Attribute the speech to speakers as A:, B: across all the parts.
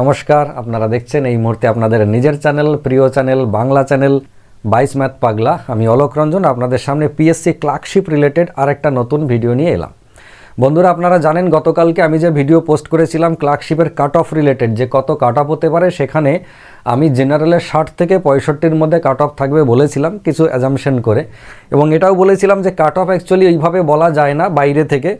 A: নমস্কার, আপনারা দেখছেন এই মুহূর্তে আপনাদের নিজের চ্যানেল, প্রিয় চ্যানেল, বাংলা চ্যানেল, বাইশ ম্যাথ পাগলা। আমি অলোক রঞ্জন, আপনাদের সামনে পিএসসি ক্লার্কশিপ রিলেটেড আরেকটা নতুন ভিডিও নিয়ে এলাম। বন্ধুরা, আপনারা জানেন, গতকালকে আমি যে ভিডিও পোস্ট করেছিলাম ক্লার্কশিপের কাট অফ রিলেটেড যে কত কাট অফ হতে পারে, সেখানে আমি জেনারেলের ষাট থেকে পঁয়ষট্টির মধ্যে কাট অফ থাকবে বলেছিলাম কিছু অ্যাজামশন করে। এবং এটাও বলেছিলাম যে কাট অফ অ্যাকচুয়ালি ওইভাবে বলা যায় না বাইরে থেকে।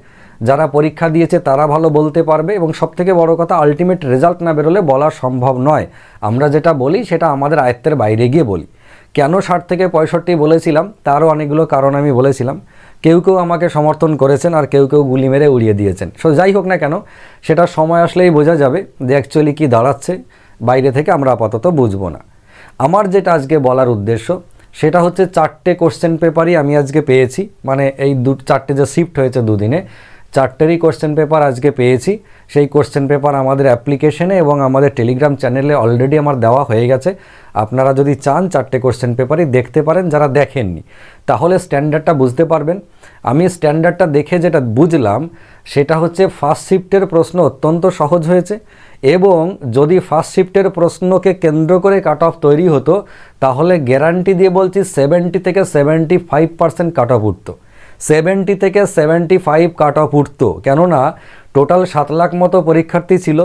A: যারা পরীক্ষা দিয়েছে তারা ভালো বলতে পারবে এবং সবথেকে বড় কথা আলটিমেট রেজাল্ট না বেরোলে বলা সম্ভব নয়। আমরা যেটা বলি সেটা আমাদের আয়ত্তের বাইরে গিয়ে বলি। কেন ষাট থেকে পঁয়ষট্টি বলেছিলাম? তারও অনেকগুলো কারণ আমি বলেছিলাম। কেউ কেউ আমাকে সমর্থন করেছেন আর কেউ কেউ গুলি মেরে উড়িয়ে দিয়েছেন। সো যাই হোক না কেন, সেটা সময় আসলেই বোঝা যাবে যে অ্যাকচুয়ালি কী দাঁড়াচ্ছে। বাইরে থেকে আমরা আপাতত বুঝব না। আমার যেটা আজকে বলার উদ্দেশ্য, সেটা হচ্ছে চারটে কোশ্চেন পেপারই আমি আজকে পেয়েছি। মানে এই দু, চারটে যে শিফট হয়েছে দুদিনে চারটেরই কোশ্চেন পেপার আজকে পেয়েছি। সেই কোশ্চেন পেপার আমাদের অ্যাপ্লিকেশনে এবং আমাদের টেলিগ্রাম চ্যানেলে অলরেডি আমার দেওয়া হয়ে গেছে। আপনারা যদি চান চারটে কোশ্চেন পেপারই দেখতে পারেন, যারা দেখেননি। তাহলে স্ট্যান্ডার্ডটা বুঝতে পারবেন। আমি স্ট্যান্ডার্ডটা দেখে যেটা বুঝলাম, সেটা হচ্ছে ফার্স্ট শিফটের প্রশ্ন অত্যন্ত সহজ হয়েছে এবং যদি ফার্স্ট শিফটের প্রশ্নকে কেন্দ্র করে কাট অফ তৈরি হতো, তাহলে গ্যারান্টি দিয়ে বলছি সেভেন্টি থেকে seventy five percent cut off উঠতো। সেভেন্টি থেকে সেভেন্টি ফাইভ কাট অফ উঠত। কেননা, টোটাল সাত লাখ মতো পরীক্ষার্থী ছিল।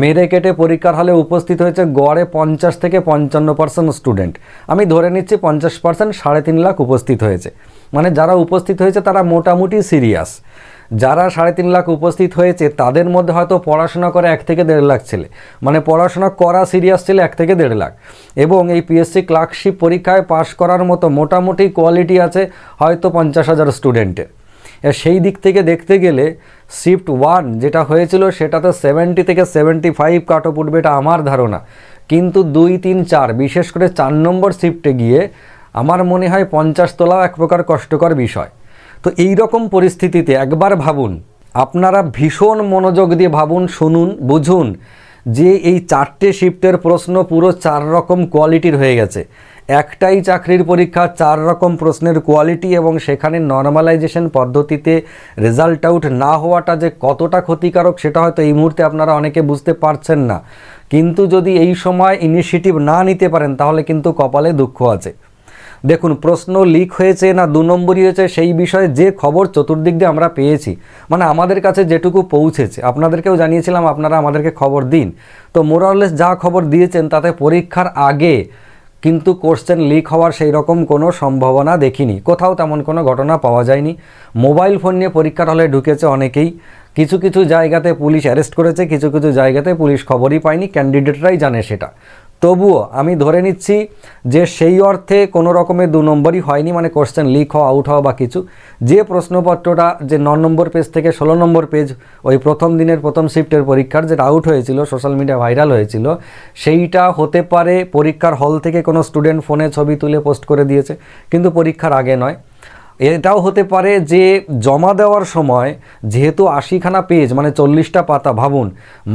A: মেরে কেটে পরীক্ষার হলে উপস্থিত হয়েছে গড়ে পঞ্চাশ থেকে পঞ্চান্ন পার্সেন্ট স্টুডেন্ট। আমি ধরে নিচ্ছি পঞ্চাশ পার্সেন্ট সাড়ে তিন লাখ উপস্থিত হয়েছে। মানে যারা উপস্থিত হয়েছে তারা মোটামুটি সিরিয়াস। যারা সাড়ে তিন লাখ উপস্থিত হয়েছে, তাদের মধ্যে হয়তো পড়াশোনা করে এক থেকে দেড় লাখ ছেলে। মানে পড়াশোনা করা সিরিয়াস ছেলে এক থেকে দেড় লাখ। এবং এই পিএসসি ক্লার্কশিপ পরীক্ষায় পাশ করার মতো মোটামুটি কোয়ালিটি আছে হয়তো পঞ্চাশ হাজার স্টুডেন্টের সেই দিক থেকে দেখতে গেলে শিফট ওয়ান যেটা হয়েছিল, সেটাতে সেভেন্টি থেকে সেভেন্টি ফাইভ কাট অফ উঠবে এটা আমার ধারণা। কিন্তু দুই, তিন, চার, বিশেষ করে চার নম্বর শিফটে গিয়ে আমার মনে হয় পঞ্চাশ তোলাও এক প্রকার কষ্টকর বিষয়। তো এই রকম পরিস্থিতিতে একবার ভাবুন, আপনারা ভীষণ মনোযোগ দিয়ে ভাবুন, শুনুন, বুঝুন যে এই চারটে শিফটের প্রশ্ন পুরো চার রকম কোয়ালিটির হয়ে গেছে। একটাই চাকরির পরীক্ষা, চার রকম প্রশ্নের কোয়ালিটি এবং সেখানে নর্মালাইজেশন পদ্ধতিতে রেজাল্ট আউট না হওয়াটা যে কতটা ক্ষতিকারক সেটা হয়তো এই মুহূর্তে আপনারা অনেকে বুঝতে পারছেন না। কিন্তু যদি এই সময় ইনিশিয়েটিভ না নিতে পারেন, তাহলে কিন্তু কপালে দুঃখ আছে। দেখুন, প্রশ্ন লিক হয়েছে না দু নম্বরই হয়েছে, সেই বিষয়ে যে খবর চতুর্দিক দিয়ে আমরা পেয়েছি মানে আমাদের কাছে যেটুকু পৌঁছেছে, আপনাদেরকেও জানিয়েছিলাম, আপনারা আমাদেরকে খবর দিন। তো মোরাললেস যা খবর দিয়েছেন, তাতে পরীক্ষার আগে কিন্তু কোশ্চেন লিক হওয়ার সেই রকম কোনো সম্ভাবনা দেখিনি। কোথাও তেমন কোনো ঘটনা পাওয়া যায়নি। মোবাইল ফোন নিয়ে পরীক্ষার হলে ঢুকেছে অনেকেই। কিছু কিছু জায়গাতে পুলিশ অ্যারেস্ট করেছে, কিছু কিছু জায়গাতে পুলিশ খবরই পায়নি, ক্যান্ডিডেটরাই জানে সেটা। তবুও আমি ধরে নিচ্ছি যে সেই অর্থে কোনো রকমের দু নম্বরই হয়নি মানে কোশ্চেন লিক হওয়া আউট হওয়া বা কিছু। যে প্রশ্নপত্রটা, যে ন নম্বর পেজ থেকে ষোলো নম্বর পেজ ওই প্রথম দিনের প্রথম শিফটের পরীক্ষার যেটা আউট হয়েছিল সোশ্যাল মিডিয়া ভাইরাল হয়েছিল, সেইটা হতে পারে পরীক্ষার হল থেকে কোনো স্টুডেন্ট ফোনে ছবি তুলে পোস্ট করে দিয়েছে, কিন্তু পরীক্ষার আগে নয়। এটাও হতে পারে যে জমা দেওয়ার সময় যেহেতু আশিখানা পেজ মানে চল্লিশটা পাতা, ভাবুন,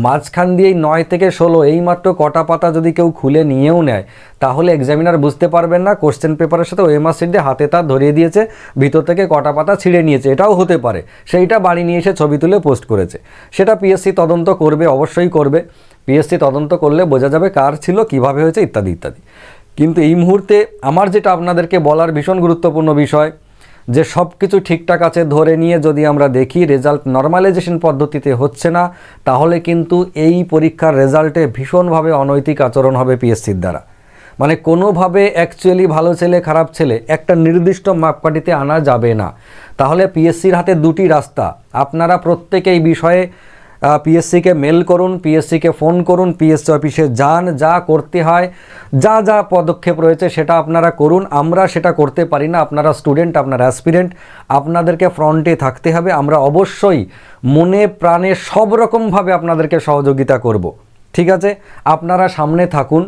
A: মাঝখান দিয়েই নয় থেকে ষোলো, এইমাত্র কটা পাতা যদি কেউ খুলে নিয়েও নেয়, তাহলে এক্সামিনার বুঝতে পারবেন না কোশ্চেন পেপারের সাথে ওএমআর সিট দিয়ে হাতে তার ধরিয়ে দিয়েছে, ভিতর থেকে কটা পাতা ছিঁড়ে নিয়েছে, এটাও হতে পারে। সেইটা বাড়ি নিয়ে এসে ছবি তুলে পোস্ট করেছে। সেটা পিএসসি তদন্ত করবে, অবশ্যই করবে। পিএসসি তদন্ত করলে বোঝা যাবে কার ছিল, কীভাবে হয়েছে, ইত্যাদি ইত্যাদি। কিন্তু এই মুহূর্তে আমার যেটা আপনাদেরকে বলার ভীষণ গুরুত্বপূর্ণ বিষয় যে সব কিছু ঠিকঠাক আছে ধরে নিয়ে যদি আমরা দেখি রেজাল্ট নর্মালাইজেশন পদ্ধতিতে হচ্ছে না, তাহলে কিন্তু এই পরীক্ষার রেজাল্টে ভীষণভাবে অনৈতিক আচরণ হবে পিএসসির দ্বারা। মানে কোনোভাবে অ্যাকচুয়ালি ভালো ছেলে, খারাপ ছেলে একটা নির্দিষ্ট মাপকাঠিতে আনা যাবে না। তাহলে পিএসসির হাতে দুটি রাস্তা। আপনারা প্রত্যেকেই বিষয়ে পিএসসিকে মেল করুন পিএসসিকে ফোন করুন পিএসসি অফিসে যান, যা করতে হয়, যা যা পদক্ষেপ রয়েছে সেটা আপনারা করুন। আমরা সেটা করতে পারি না। আপনারা স্টুডেন্ট আপনারা অ্যাসপিরেন্ট আপনাদেরকে ফ্রন্টে থাকতে হবে। আমরা অবশ্যই মনে প্রাণে সব রকমভাবে আপনাদেরকে সহযোগিতা করব। ঠিক আছে? আপনারা সামনে থাকুন।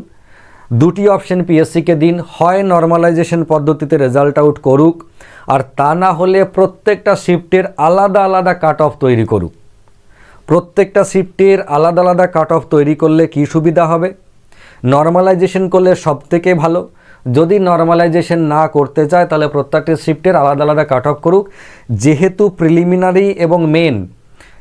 A: দুটি অপশন পিএসসিকে দিন। হয় নর্মালাইজেশন পদ্ধতিতে রেজাল্ট আউট করুক। আর তা না হলে প্রত্যেকটা শিফটের আলাদা আলাদা কাট অফ তৈরি করুক। প্রত্যেকটা শিফটের আলাদা আলাদা কাট অফ তৈরি করলে কি সুবিধা হবে? নর্মালাইজেশন করলে সব থেকে ভালো। যদি নর্মালাইজেশন না করতে চায়, তাহলে প্রত্যেকটা শিফটের আলাদা আলাদা কাট অফ করুক। যেহেতু প্রিলিমিনারি এবং মেন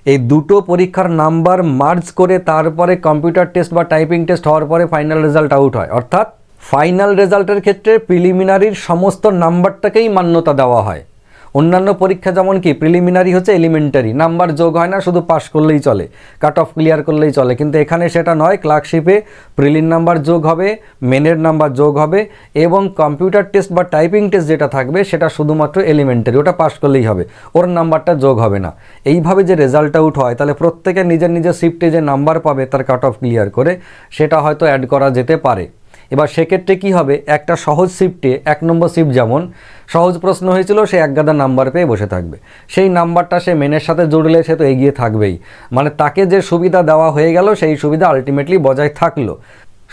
A: এই দুটো পরীক্ষার নাম্বার মার্জ করে তারপরে কম্পিউটার টেস্ট বা টাইপিং টেস্ট হওয়ার পরে ফাইনাল রেজাল্ট আউট হয়। অর্থাৎ ফাইনাল রেজাল্টের ক্ষেত্রে প্রিলিমিনারির সমস্ত নাম্বারটাকেই মান্যতা দেওয়া হয়। অন্যান্য পরীক্ষা যেমন কি প্রিলিমিনারি হচ্ছে এলিমেন্টারি নাম্বার যোগ হয় না, শুধু পাস করলেই চলে। কাট অফ ক্লিয়ার করলেই চলে। কিন্তু এখানে সেটা নয় ক্লার্কশিপে প্রিলিম নাম্বার যোগ হবে মেনের নাম্বার যোগ হবে, এবং কম্পিউটার টেস্ট বা টাইপিং টেস্ট যেটা থাকবে, সেটা শুধুমাত্র এলিমেন্টারি ওটা পাস করলেই হবে। ওর নাম্বারটা যোগ হবে না। এইভাবে যে রেজাল্ট আউট হয়, তাহলে প্রত্যেকে নিজের নিজের শিফটে যে নাম্বার পাবে, তার কাট অফ ক্লিয়ার করে, সেটা হয়তো অ্যাড করা যেতে পারে। এবার সেক্ষেত্রে কি হবে? একটা সহজ শিফটে এক নম্বর শিফট যেমন, সহজ প্রশ্ন হয়েছিল, সে এক গাদা নাম্বার পেয়ে বসে থাকবে। সেই নাম্বারটা সে মেনের সাথে জুড়লে সে তো এগিয়ে থাকবেই। মানে তাকে যে সুবিধা দেওয়া হয়ে গেল, সেই সুবিধা আলটিমেটলি বজায় থাকল।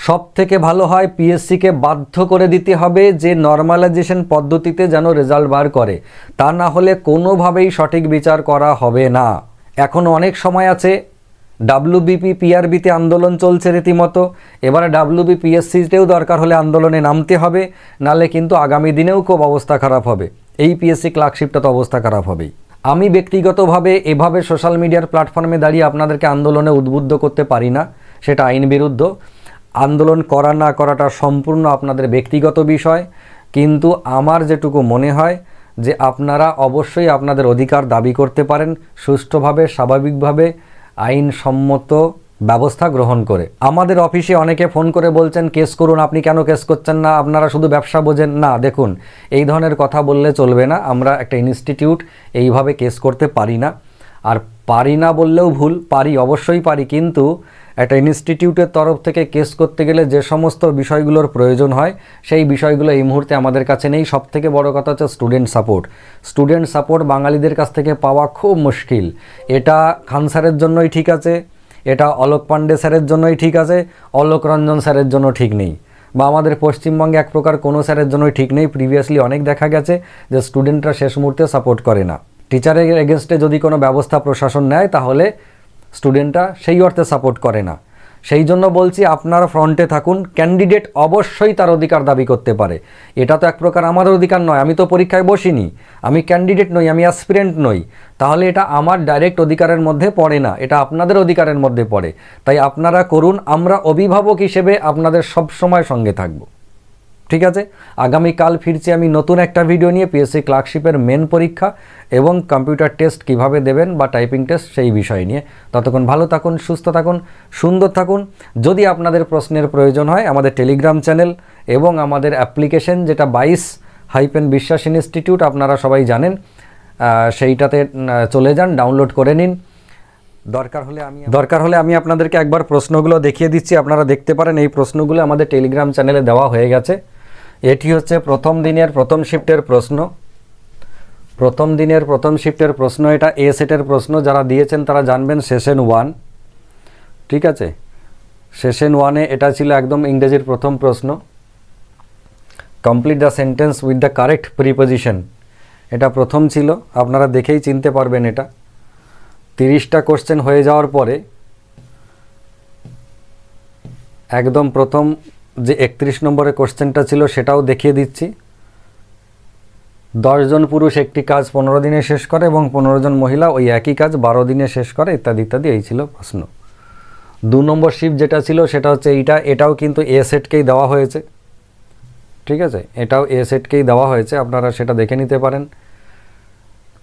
A: সব থেকে ভালো হয় পিএসসিকে বাধ্য করে দিতে হবে যে নর্মালাইজেশন পদ্ধতিতে যেন রেজাল্ট বার করে। তা না হলে কোনোভাবেই সঠিক বিচার করা হবে না। এখনও অনেক সময় আছে ডাব্লিউবিপি পিআরবিতে আন্দোলন চলছে রীতিমতো। এবারে ডাব্লিউবি পিএসসিতেও দরকার হলে আন্দোলনে নামতে হবে, নালে কিন্তু আগামী দিনেও খুব অবস্থা খারাপ হবে। এই পিএসসি ক্লার্কশিপটা তো অবস্থা খারাপ হবেই। আমি ব্যক্তিগতভাবে এভাবে সোশ্যাল মিডিয়ার প্ল্যাটফর্মে দাঁড়িয়ে আপনাদেরকে আন্দোলনে উদ্বুদ্ধ করতে পারি না, সেটা আইন বিরুদ্ধ। আন্দোলন করা না করাটা সম্পূর্ণ আপনাদের ব্যক্তিগত বিষয়, কিন্তু আমার যেটুকু মনে হয় যে আপনারা অবশ্যই আপনাদের অধিকার দাবি করতে পারেন, সুষ্ঠুভাবে, স্বাভাবিকভাবে আইনসম্মত ব্যবস্থা গ্রহণ করে। আমাদের অফিসে অনেকে ফোন করে বলছেন, কেস করুন, আপনি কেন কেস করছেন না? আপনারা শুধু ব্যবসা বোঝেন। না, দেখুন, এই ধরনের কথা বললে চলবে না। আমরা একটা ইনস্টিটিউট, এইভাবে কেস করতে পারি না। আর পারি না বললেও ভুল, পারি, অবশ্যই পারি। কিন্তু একটা ইনস্টিটিউটের তরফ থেকে কেস করতে গেলে যে সমস্ত বিষয়গুলোর প্রয়োজন হয়, সেই বিষয়গুলো এই মুহূর্তে আমাদের কাছে নেই। সব থেকে বড় কথা হচ্ছে স্টুডেন্ট সাপোর্ট স্টুডেন্ট সাপোর্ট বাঙালিদের কাছ থেকে পাওয়া খুব মুশকিল। এটা খান স্যারের জন্যই ঠিক আছে, এটা অলোক পাণ্ডে স্যারের জন্যই ঠিক আছে, অলোক রঞ্জন স্যারের জন্য ঠিক নেই। বা আমাদের পশ্চিমবঙ্গে এক প্রকার কোনো স্যারের জন্যই ঠিক নেই। প্রিভিয়াসলি অনেক দেখা গেছে যে স্টুডেন্টরা শেষ মুহূর্তে সাপোর্ট করে না। টিচারের এগেনস্টে যদি কোনো ব্যবস্থা প্রশাসন নেয়, তাহলে স্টুডেন্টরা সেই অর্থে সাপোর্ট করে না। সেই জন্য বলছি আপনারা ফ্রন্টে থাকুন ক্যান্ডিডেট অবশ্যই তার অধিকার দাবি করতে পারে। এটা তো এক প্রকার আমার অধিকার নয়, আমি তো পরীক্ষায় বসিনি, আমি ক্যান্ডিডেট নই, আমি অ্যাসপিরেন্ট নই। তাহলে এটা আমার ডাইরেক্ট অধিকারের মধ্যে পড়ে না, এটা আপনাদের অধিকারের মধ্যে পড়ে। তাই আপনারা করুন, আমরা অভিভাবক হিসেবে আপনাদের সব সময় সঙ্গে থাকব। ঠিক আছে? আগামীকাল ফিরছি আমি নতুন একটা ভিডিও নিয়ে পিএসসি ক্লার্কশিপের মেন পরীক্ষা এবং কম্পিউটার টেস্ট কীভাবে দেবেন বা টাইপিং টেস্ট সেই বিষয় নিয়ে। ততক্ষণ ভালো থাকুন, সুস্থ থাকুন, সুন্দর থাকুন। যদি আপনাদের প্রশ্নের প্রয়োজন হয়, আমাদের টেলিগ্রাম চ্যানেল এবং আমাদের অ্যাপ্লিকেশন যেটা বাইশ হাইপেন বিশ্বাস ইনস্টিটিউট, আপনারা সবাই জানেন সেইটাতে চলে যান ডাউনলোড করে নিন। দরকার হলে আমি দরকার হলে আমি আপনাদেরকে একবার প্রশ্নগুলো দেখিয়ে দিচ্ছি। আপনারা দেখতে পারেন, এই প্রশ্নগুলো আমাদের টেলিগ্রাম চ্যানেলে দেওয়া হয়ে গেছে। এটি হচ্ছে প্রথম দিনের প্রথম শিফটের প্রশ্ন। প্রথম দিনের প্রথম শিফটের প্রশ্ন, এটা এ সেটের প্রশ্ন, যারা দিয়েছেন তারা জানবেন সেশন ওয়ান। ঠিক আছে? সেশন ওয়ানে এটা ছিল একদম ইংরেজির প্রথম প্রশ্ন। Complete the sentence with the correct preposition এটা প্রথম ছিল, আপনারা দেখেই চিনতে পারবেন এটা। তিরিশটা কোশ্চেন হয়ে যাওয়ার পরে একদম প্রথম যে একত্রিশ নম্বরের কোশ্চেনটা ছিল সেটাও দেখিয়ে দিচ্ছি। দশজন পুরুষ একটি কাজ পনেরো দিনে শেষ করে এবং পনেরো জন মহিলা ওই একই কাজ বারো দিনে শেষ করে, ইত্যাদি ইত্যাদি, এই ছিল প্রশ্ন। দু নম্বর শিফট যেটা ছিল সেটা হচ্ছে এইটা, এটাও কিন্তু এ সেটকেই দেওয়া হয়েছে। ঠিক আছে? এটাও এ সেটকেই দেওয়া হয়েছে, আপনারা সেটা দেখে নিতে পারেন।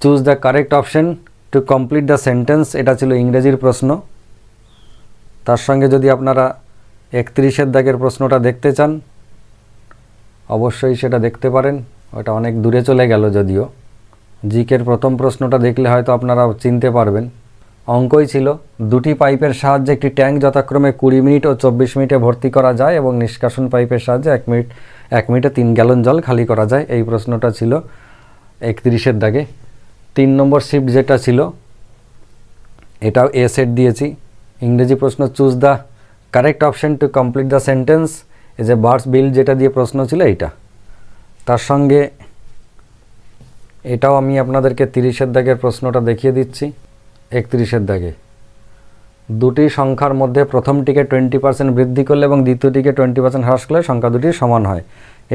A: Choose the correct option to complete the sentence, এটা ছিল ইংরেজির প্রশ্ন। তার সঙ্গে যদি আপনারা একত্রিশের দাগের প্রশ্নটা দেখতে চান, অবশ্যই সেটা দেখতে পারেন। ওটা অনেক দূরে চলে গেল যদিও। জিকের প্রথম প্রশ্নটা দেখলে হয়তো আপনারা চিনতে পারবেন। অঙ্কই ছিল, দুটি পাইপের সাহায্যে একটি ট্যাঙ্ক যথাক্রমে কুড়ি মিনিট ও চব্বিশ মিনিটে ভর্তি করা যায় এবং নিষ্কাশন পাইপের সাহায্যে এক মিনিট, এক মিনিটে তিন গ্যালন জল খালি করা যায়। এই প্রশ্নটা ছিল একত্রিশের দাগে। তিন নম্বর শিফট যেটা ছিল, এটাও এ সেট দিয়েছি। ইংরেজি প্রশ্ন, choose the correct option to complete the sentence as a bars bill যেটা দিয়ে প্রশ্ন ছিল এইটা। তার সঙ্গে এটাও আমি আপনাদেরকে তিরিশের দাগের প্রশ্নটা দেখিয়ে দিচ্ছি, একত্রিশের দাগে। দুটি সংখ্যার মধ্যে প্রথমটিকে টোয়েন্টি পার্সেন্ট বৃদ্ধি করলে এবং দ্বিতীয়টিকে টোয়েন্টি পার্সেন্ট হ্রাস করলে সংখ্যা দুটি সমান হয়।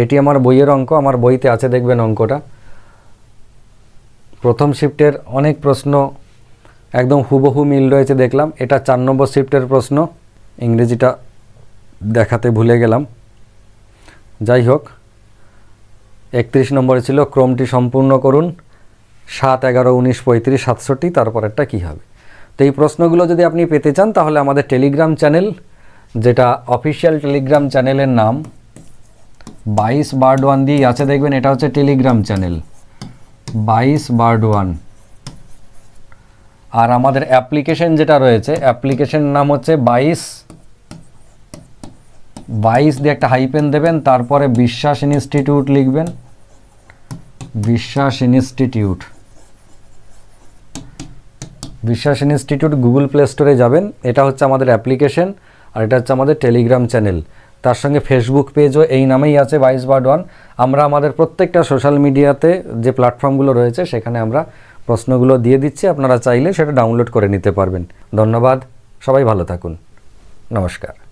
A: এটি আমার বইয়ের অঙ্ক, আমার বইতে আছে দেখবেন অঙ্কটা। প্রথম শিফটের অনেক প্রশ্ন একদম হুবহু মিল রয়েছে দেখলাম। এটা চার নম্বর শিফটের প্রশ্ন। ইংরেজিটা দেখাতে ভুলে গেলাম। যাই হোক, একত্রিশ নম্বরে ছিল, ক্রমটি সম্পূর্ণ করুন, সাত, এগারো, উনিশ, পঁয়ত্রিশ, সাতষট্টি, তারপরেরটা কী হবে? তো এই প্রশ্নগুলো যদি আপনি পেতে চান, তাহলে আমাদের টেলিগ্রাম চ্যানেল, যেটা অফিসিয়াল টেলিগ্রাম চ্যানেলের নাম, বাইশ বার্ড ওয়ান দিয়েই আছে, দেখবেন এটা হচ্ছে টেলিগ্রাম চ্যানেল, বাইশ বার্ড ওয়ান আর আমাদের অ্যাপ্লিকেশন যেটা রয়েছে, অ্যাপ্লিকেশন নাম হচ্ছে বাইশ বাইশ দিয়ে একটা হাইপেন দেবেন, তারপরে বিশ্বাস ইনস্টিটিউট লিখবেন। বিশ্বাস ইনস্টিটিউট। বিশ্বাস ইনস্টিটিউট গুগল প্লে স্টোরে যাবেন, এটা হচ্ছে আমাদের অ্যাপ্লিকেশন আর এটা হচ্ছে আমাদের টেলিগ্রাম চ্যানেল। তার সঙ্গে ফেসবুক পেজও এই নামেই আছে, বাইশ বার্ড ওয়ান। আমরা আমাদের প্রত্যেকটা সোশ্যাল মিডিয়াতে যে প্ল্যাটফর্মগুলো রয়েছে, সেখানে আমরা প্রশ্নগুলো দিয়ে দিচ্ছি, আপনারা চাইলে সেটা ডাউনলোড করে নিতে পারবেন। ধন্যবাদ, সবাই ভালো থাকুন। নমস্কার।